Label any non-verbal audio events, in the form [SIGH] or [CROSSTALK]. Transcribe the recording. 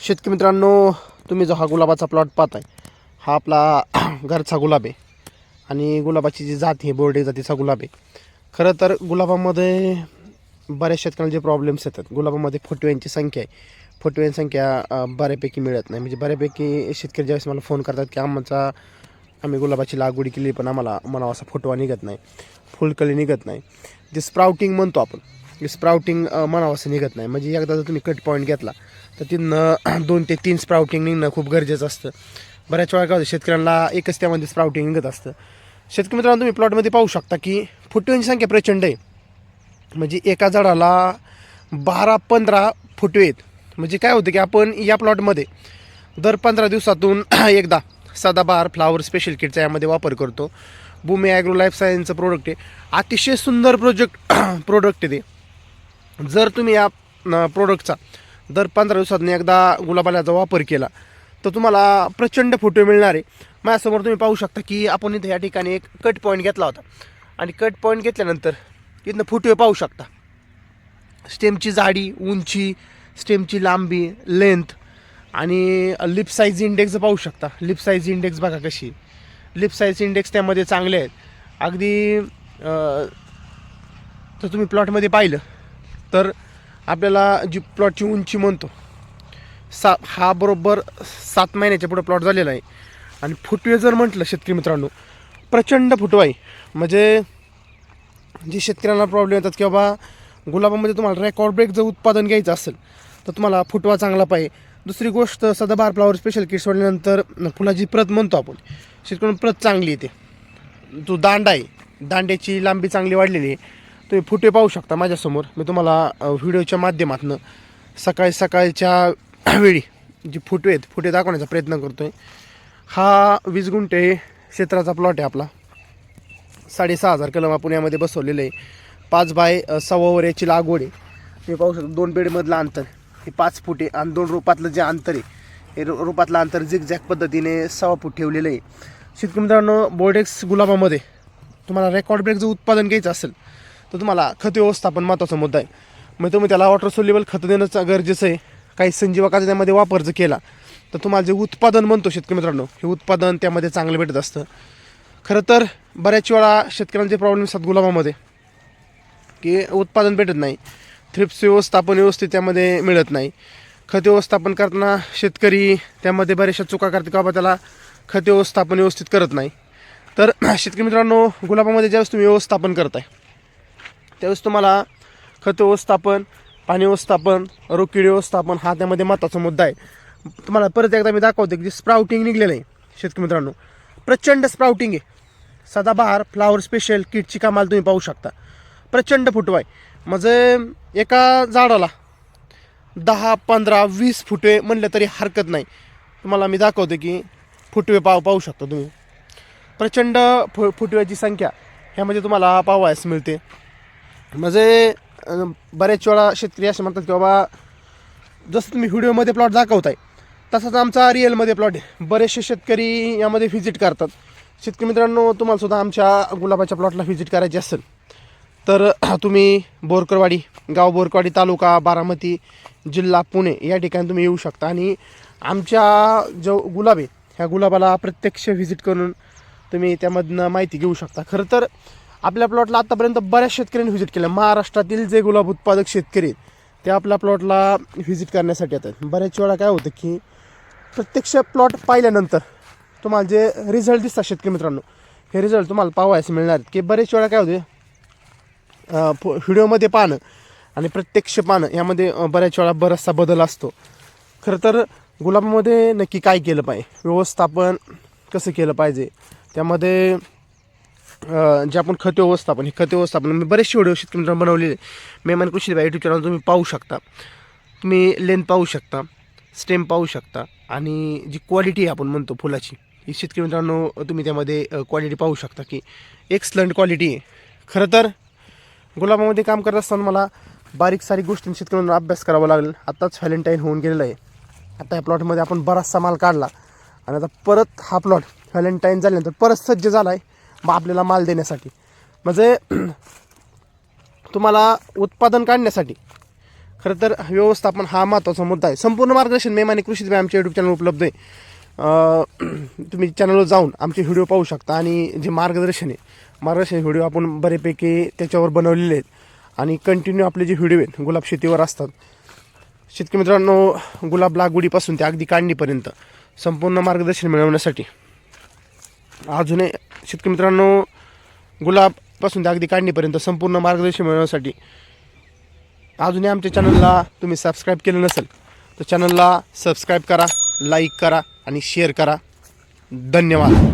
शेतकरी मित्रांनो तुम्ही जो हा गुलाबाचा प्लॉट पाहताय हा आपला [CLEARS THROAT] घरचा गुलाब आहे. आणि गुलाबाची जी जात आहे बोर्डे जातीचा गुलाब आहे. खरं तर गुलाबामध्ये बऱ्याच शेतकऱ्यांना जे प्रॉब्लेम्स येतात गुलाबामध्ये फुटव्यांची संख्या आहे. फुटव्यांची संख्या बऱ्यापैकी मिळत नाही. म्हणजे बऱ्यापैकी शेतकरी ज्यावेळेस मला फोन करतात की आमचा आम्ही गुलाबाची लागवड केली पण आम्हाला मला असा फुटवा निघत नाही. फुलकळी निघत नाही. जे स्प्राउटिंग म्हणतो आपण जे स्प्राउटिंग म्हणावं असं निघत नाही. म्हणजे एकदा जर तुम्ही कट पॉईंट घेतला तर तिथनं [CLEARS THROAT] दोन ते तीन स्प्राउटिंग निघणं खूप गरजेचं असतं. बऱ्याच वेळा काय होतं शेतकऱ्यांना एकच त्यामध्ये स्प्राउटिंग निघत असतं. शेतकरी मित्रांनो तुम्ही प्लॉटमध्ये पाहू शकता की फुटव्यांची संख्या प्रचंड आहे. म्हणजे एका झाडाला बारा पंधरा फुटवे आहेत. म्हणजे काय होतं की आपण या प्लॉटमध्ये दर पंधरा दिवसातून [CLEARS THROAT] एकदा सदाबार फ्लावर स्पेशल किटचा यामध्ये वापर करतो. भूमी ॲग्रो लाईफ सायन्सचं प्रोडक्ट आहे. अतिशय सुंदर प्रोजेक्ट प्रोडक्ट [CLEARS THROAT] आहे ते. जर तुम्ही या प्रोडक्टचा दर पंधरा दिवसातून एकदा गुलाबाल्याचा वापर केला तर तुम्हाला प्रचंड फोटो मिळणार. आहे माझ्यासमोर तुम्ही पाहू शकता की आपण इथं या ठिकाणी एक कट पॉईंट घेतला होता. आणि कट पॉईंट घेतल्यानंतर इथनं फोटो पाहू शकता. स्टेमची जाडी उंची स्टेमची लांबी लेंथ आणि लिप साईज इंडेक्स पाहू शकता. लिप साईज इंडेक्स बघा कशी. लिप साईज इंडेक्स त्यामध्ये चांगले आहेत. अगदी जर तुम्ही प्लॉटमध्ये पाहिलं तर आपल्याला जी प्लॉटची उंची म्हणतो सा हा बरोबर सात महिन्याच्या पुढं प्लॉट झालेला आहे. आणि फुटवे जर म्हटलं शेतकरी मित्रांनो प्रचंड फुटवा आहे. म्हणजे जे शेतकऱ्यांना प्रॉब्लेम येतात की बाबा गुलाबामध्ये तुम्हाला रेकॉर्ड ब्रेक जर उत्पादन घ्यायचं असेल तर तुम्हाला फुटवा चांगला पाहिजे. दुसरी गोष्ट सदाबहार फ्लावर स्पेशल किट सोडल्यानंतर फुलाची प्रत म्हणतो आपण शेतकऱ्यांना प्रत चांगली येते. जो दांडा आहे दांड्याची लांबी चांगली वाढलेली आहे. तुम्ही फुटे पाहू शकता माझ्यासमोर. मी तुम्हाला व्हिडिओच्या माध्यमातून सकाळी सकाळच्या [CLEARS THROAT] वेळी जी फुटे आहेत फुटे दाखवण्याचा प्रयत्न करतो आहे हा वीस गुंठे क्षेत्राचा प्लॉट आहे आपला. साडेसहा हजार कलम आपण यामध्ये बसवलेलं आहे. पाच बाय अ, सव्वा याची लागवड आहे. तुम्ही पाहू शकता दोन बेडमधलं अंतर. हे पाच फुटे आणि दोन रोपातलं जे अंतर आहे हे रोपातलं अंतर झिगझॅक पद्धतीने सव्वा फूट ठेवलेलं आहे. शेतकरी मित्रांनो बोर्डेक्स गुलाबामध्ये तुम्हाला रेकॉर्ड ब्रेक जर उत्पादन घ्यायचं असेल तर तुम्हाला खत व्यवस्थापन महत्त्वाचा मुद्दा आहे. मग तुम्ही त्याला वॉटर सोल्युबल खतं देणं गरजेचं आहे. काही संजीवकाचा त्यामध्ये वापर जर केला तर तुम्हाला जे उत्पादन म्हणतो शेतकरी मित्रांनो हे उत्पादन त्यामध्ये चांगलं भेटत असतं. खरं तर बऱ्याच वेळा शेतकऱ्यांचे प्रॉब्लेम असतात गुलाबामध्ये की उत्पादन भेटत नाही. थ्रिप्स व्यवस्थापन व्यवस्थित त्यामध्ये मिळत नाही. खत व्यवस्थापन करताना शेतकरी त्यामध्ये बऱ्याचशा चुका करते का बाबा त्याला खत व्यवस्थापन व्यवस्थित करत नाही. तर [CLEARS THROAT] शेतकरी मित्रांनो गुलाबामध्ये ज्यावेळेस तुम्ही व्यवस्थापन करताय त्यावेळेस तुम्हाला खत व्यवस्थापन पाणी व्यवस्थापन रोकिड व्यवस्थापन हा त्यामध्ये महत्त्वाचा मुद्दा आहे. तुम्हाला परत एकदा मी दाखवतो की जे स्प्राउटिंग निघलेलं आहे शेतकरी मित्रांनो. प्रचंड स्प्राउटिंग आहे. सदाबहार फ्लावर स्पेशल किटची कामाला तुम्ही पाहू शकता. प्रचंड फुटवा आहे म्हणजे एका झाडाला दहा पंधरा वीस फुटवे म्हणलं तरी हरकत नाही. तुम्हाला मी दाखवते की फुटवे पाव पाहू शकता तुम्ही. प्रचंड फु फुटव्याची संख्या. ह्यामध्ये तुम्हाला पाहावयास मिळते. म्हणजे बऱ्याच वेळा शेतकरी असे म्हणतात की बाबा जसं तुम्ही व्हिडिओमध्ये प्लॉट दाखवताय तसाच आमचा रिअलमध्ये प्लॉट आहे. बरेचसे शेतकरी यामध्ये व्हिजिट करतात. शेतकरी मित्रांनो तुम्हाला सुद्धा आमच्या गुलाबाच्या प्लॉटला व्हिजिट करायची असेल तर तुम्ही बोरकरवाडी गाव बोरकरवाडी तालुका बारामती जिल्हा पुणे या ठिकाणी तुम्ही येऊ शकता. आणि आमच्या जो गुलाब आहे ह्या गुलाबाला प्रत्यक्ष व्हिजिट करून तुम्ही त्यामधनं माहिती घेऊ शकता. खरं तर आपल्या प्लॉटला आत्तापर्यंत बऱ्याच शेतकऱ्यांनी व्हिजिट केलं. महाराष्ट्रातील जे गुलाब उत्पादक शेतकरी आहेत ते आपल्या प्लॉटला व्हिजिट करण्यासाठी येतात. बऱ्याच वेळा काय होतं की प्रत्यक्ष प्लॉट पाहिल्यानंतर तुम्हाला जे रिझल्ट दिसतात शेतकरी मित्रांनो हे रिझल्ट तुम्हाला पाहायला मिळणार आहेत. की बरेच वेळा काय होते व्हिडिओमध्ये पाहणं आणि प्रत्यक्ष पाहणं यामध्ये बऱ्याच वेळा बराचसा बदल असतो. खरं तर गुलाबामध्ये नक्की काय केलं पाहिजे? व्यवस्थापन कसं केलं पाहिजे? त्यामध्ये जे आपण खत व्यवस्थापन हे खत व्यवस्थापन मी बरेचसे व्हिडिओ शेतकरी बनवलेले मेहमान कृषी यूट्यूब चॅनल तुम्ही पाहू शकता. तुम्ही लेन पाहू शकता स्टेम पाहू शकता आणि जी क्वालिटी आहे आपण म्हणतो फुलाची ही शेतकरी मित्रांनो तुम्ही त्यामध्ये क्वालिटी पाहू शकता की एक्सलंट क्वालिटी आहे. खरं तर गुलाबामध्ये काम करत असताना मला बारीक सारीक गोष्टी शेतकऱ्यांना अभ्यास करावा लागेल. आत्ताच व्हॅलेंटाईन होऊन गेलेलं आहे. आता या प्लॉटमध्ये आपण बराचसा माल काढला. आणि आता परत हा प्लॉट व्हॅलेंटाईन झाल्यानंतर परत सज्ज झाला आहे मग आपल्याला माल देण्यासाठी. म्हणजे [CLEARS THROAT] तुम्हाला उत्पादन काढण्यासाठी. खरं तर व्यवस्थापन हा महत्त्वाचा मुद्दा आहे. संपूर्ण मार्गदर्शन मेम आणि कृषी आमच्या यूट्यूब चॅनल उपलब्ध आहे. [CLEARS THROAT] तुम्ही चॅनलवर जाऊन आमचे व्हिडिओ पाहू शकता आणि जे मार्गदर्शन आहे मार्गदर्शन व्हिडिओ आपण बरेपैकी त्याच्यावर बनवलेले आहेत. आणि कंटिन्यू आपले जे व्हिडिओ आहेत गुलाब शेतीवर असतात. शेतकरी मित्रांनो गुलाब लागवडीपासून ते अगदी काढणीपर्यंत संपूर्ण मार्गदर्शन मिळवण्यासाठी. अजूनही शेतकरी मित्रांनो गुलाबपासून ते अगदी काढणीपर्यंत संपूर्ण मार्गदर्शन मिळवण्यासाठी अजूनही आमच्या चॅनलला तुम्ही सबस्क्राईब केलं नसेल तर चॅनलला सबस्क्राईब करा लाईक करा आणि शेअर करा. धन्यवाद.